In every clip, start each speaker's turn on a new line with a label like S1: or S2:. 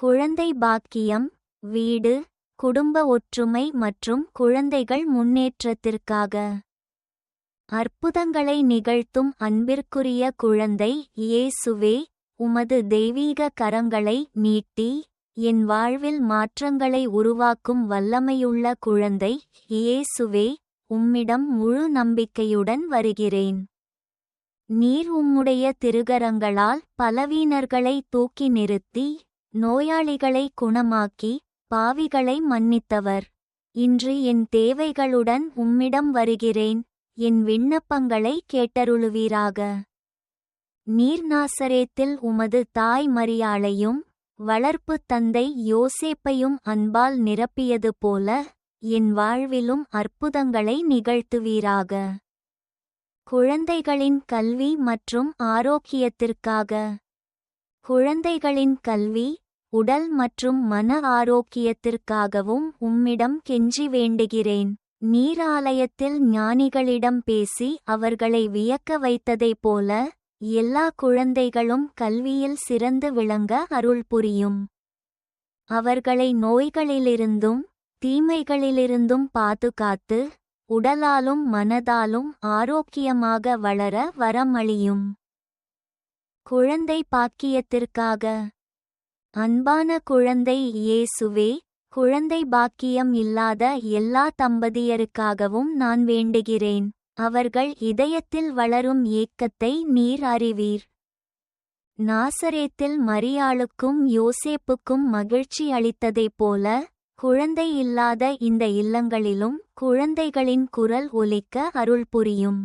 S1: குழந்தை பாக்கியம் வீடு குடும்ப ஒற்றுமை மற்றும் குழந்தைகள் முன்னேற்றத்திற்காக. அற்புதங்களை நிகழ்த்தும் அன்பிற்குரிய குழந்தை இயேசுவே உமது தெய்வீக கரங்களை நீட்டி என் வாழ்வில் மாற்றங்களை உருவாக்கும் வல்லமையுள்ள குழந்தை இயேசுவே உம்மிடம் முழு நம்பிக்கையுடன் வருகிறேன். நீர் உம்முடைய திருகரங்களால் பலவீனர்களை தூக்கி நிறுத்தி நோயாளிகளை குணமாக்கி பாவிகளை மன்னித்தவர். இன்று என் தேவைகளுடன் உம்மிடம் வருகிறேன். என் விண்ணப்பங்களை கேட்டருளுவீராக. நீர்நாசரேத்தில் உமது தாய் மரியாளையும் வளர்ப்பு தந்தை யோசேப்பையும் அன்பால் நிரப்பியது போல என் வாழ்விலும் அற்புதங்களை நிகழ்த்துவீராக. குழந்தைகளின் கல்வி மற்றும் ஆரோக்கியத்திற்காக. குழந்தைகளின் கல்வி உடல் மற்றும் மன ஆரோக்கியத்திற்காகவும் உம்மிடம் கெஞ்சி வேண்டுகிறேன். நீர் ஆலயத்தில் ஞானிகளிடம் பேசி அவர்களை வியக்க வைத்ததைப் போல எல்லா குழந்தைகளும் கல்வியில் சிறந்து விளங்க அருள் புரியும். அவர்களை நோய்களிலிருந்தும் தீமைகளிலிருந்தும் பாதுகாத்து உடலாலும் மனதாலும் ஆரோக்கியமாக வளர வரமளியும். குழந்தை பாக்கியத்திற்காக அன்பான குழந்தை இயேசுவே குழந்தை பாக்கியம் இல்லாத எல்லா தம்பதியருக்காகவும் நான் வேண்டுகிறேன். அவர்கள் இதயத்தில் வளரும் ஏக்கத்தை நீர் அறிவீர். நாசரேத்தில் மரியாளுக்கும் யோசேப்புக்கும் மகிழ்ச்சி அளித்ததைப் போல குழந்தை இல்லாத இந்த இல்லங்களிலும் குழந்தைகளின் குரல் ஒலிக்க அருள் புரியும்.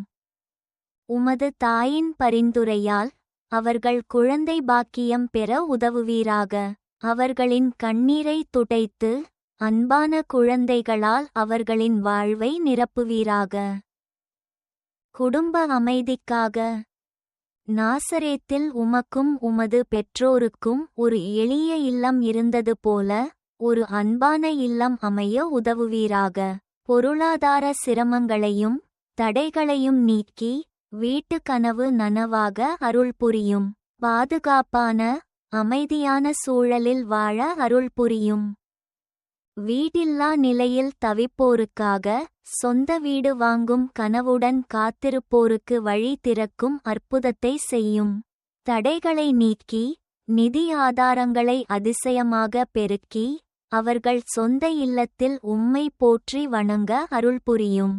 S1: உமது தாயின் பரிந்துரையால் அவர்கள் குழந்தை பாக்கியம் பெற உதவுவீராக. அவர்களின் கண்ணீரை துடைத்து அன்பான குழந்தைகளால் அவர்களின் வாழ்வை நிரப்புவீராக. குடும்ப அமைதிக்காக. நாசரேத்தில் உமக்கும் உமது பெற்றோருக்கும் ஒரு எளிய இல்லம் இருந்தது போல ஒரு அன்பான இல்லம் அமைய உதவுவீராக. பொருளாதார சிரமங்களையும் தடைகளையும் நீக்கி வீட்டு கனவு நனவாக அருள் புரியும். பாதுகாப்பான அமைதியான சூழலில் வாழ அருள் புரியும். வீடில்லா நிலையில் தவிப்போருக்காக சொந்த வீடு வாங்கும் கனவுடன் காத்திருப்போருக்கு வழி திறக்கும் அற்புதத்தை செய்யும். தடைகளை நீக்கி நிதி ஆதாரங்களை அதிசயமாக பெருக்கி அவர்கள் சொந்த இல்லத்தில் உம்மை போற்றி வணங்க அருள் புரியும்.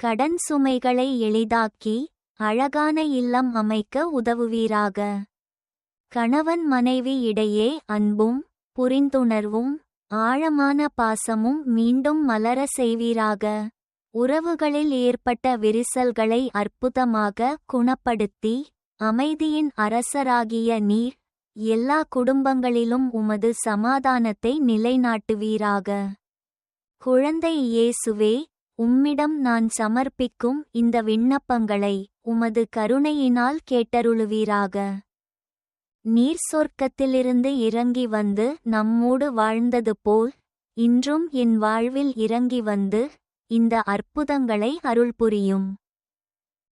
S1: கடன் சுமைகளை எளிதாக்கி அழகான இல்லம் அமைக்க உதவுவீராக. கணவன் மனைவி இடையே அன்பும் புரிந்துணர்வும் ஆழமான பாசமும் மீண்டும் மலர செய்வீராக. உறவுகளில் ஏற்பட்ட விரிசல்களை அற்புதமாக குணப்படுத்தி அமைதியின் அரசராகிய நீர் எல்லா குடும்பங்களிலும் உமது சமாதானத்தை நிலைநாட்டுவீராக. குழந்தை இயேசுவே உம்மிடம் நான் சமர்ப்பிக்கும் இந்த விண்ணப்பங்களை உமது கருணையினால் கேட்டருளுவீராக. நீர் சொர்க்கத்திலிருந்து இறங்கி வந்து நம்மோடு வாழ்ந்தது போல் இன்றும் என் வாழ்வில் இறங்கி வந்து இந்த அற்புதங்களை அருள் புரியும்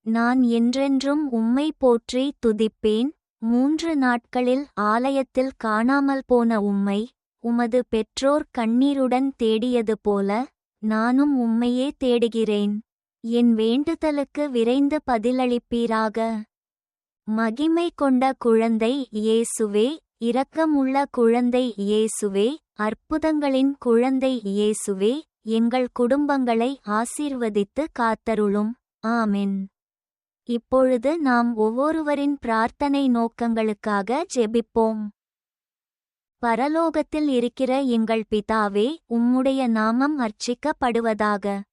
S1: நான் என்றென்றும் உம்மை போற்றி துதிப்பேன் மூன்று நாட்களில் ஆலயத்தில் காணாமல் போன உம்மை உமது பெற்றோர் கண்ணீருடன் தேடியது போல நானும் உம்மையே தேடுகிறேன். என் வேண்டுதலுக்கு விரைந்து பதிலளிப்பீராக. மகிமை கொண்ட குழந்தை இயேசுவே இரக்கமுள்ள குழந்தை இயேசுவே அற்புதங்களின் குழந்தை இயேசுவே எங்கள் குடும்பங்களை ஆசீர்வதித்து காத்தருளும். ஆமென். இப்பொழுது நாம் ஒவ்வொருவரின் பிரார்த்தனை நோக்கங்களுக்காக ஜெபிப்போம். பரலோகத்தில் இருக்கிற எங்கள் பிதாவே உம்முடைய நாமம் அர்ச்சிக்கப்படுவதாக.